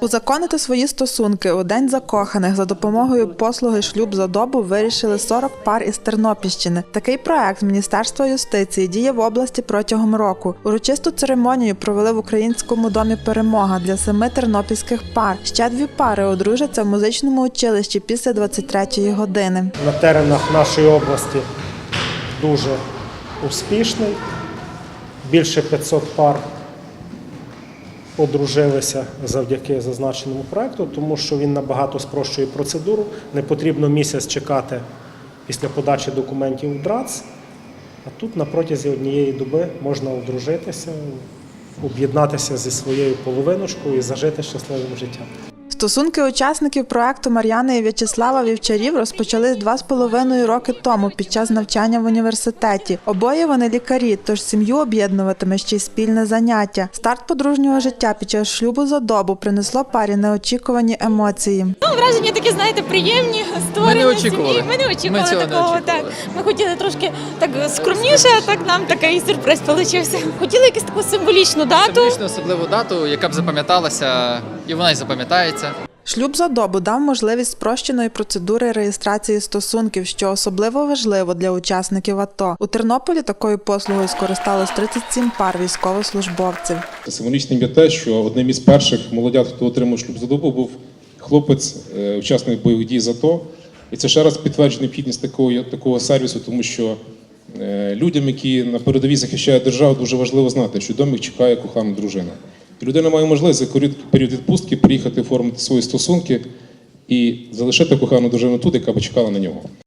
Узаконити свої стосунки у день закоханих за допомогою послуги шлюб за добу вирішили 40 пар із Тернопільщини. Такий проект Міністерства юстиції діє в області протягом року. Урочисту церемонію провели в українському домі Перемога для семи тернопільських пар. Ще дві пари одружаться в музичному училищі після 23-ї години. на теренах нашої області дуже успішний. Більше 500 пар одружилися завдяки зазначеному проекту, тому що він набагато спрощує процедуру. Не потрібно місяць чекати після подачі документів у ДРАЦ. А тут на протязі однієї доби можна одружитися, об'єднатися зі своєю половиночкою і зажити щасливим життям. Стосунки учасників проекту Мар'яни і В'ячеслава Вівчарів розпочались два з половиною роки тому під час навчання в університеті. Обоє вони лікарі, тож сім'ю об'єднуватиме ще й спільне заняття. Старт подружнього життя під час шлюбу за добу принесло парі неочікувані емоції. Ну, враження такі, знаєте, приємні. Створені Ми не очікували. сім'ї. Ми не очікували Ми цього не такого. очікували. Так. Ми хотіли трошки так скромніше, а так нам такий сюрприз получився. Хотіли якусь таку символічну дату. Символічну особливу дату, яка б запам'яталася, і вона й запам'ятається. Шлюб за добу дав можливість спрощеної процедури реєстрації стосунків, що особливо важливо для учасників АТО. У Тернополі такою послугою скористалось 37 пар військовослужбовців. Символічним є те, що одним із перших молодят, хто отримав шлюб за добу, був хлопець, е, учасник бойових дій з АТО. І це ще раз підтверджує необхідність такого, такого сервісу, тому що е, людям, які на передовій захищають державу, дуже важливо знати, що вдома їх чекає кохана дружина. Людина має можливість за період відпустки приїхати оформити свої стосунки і залишити кохану дружину тут, яка б чекала на нього.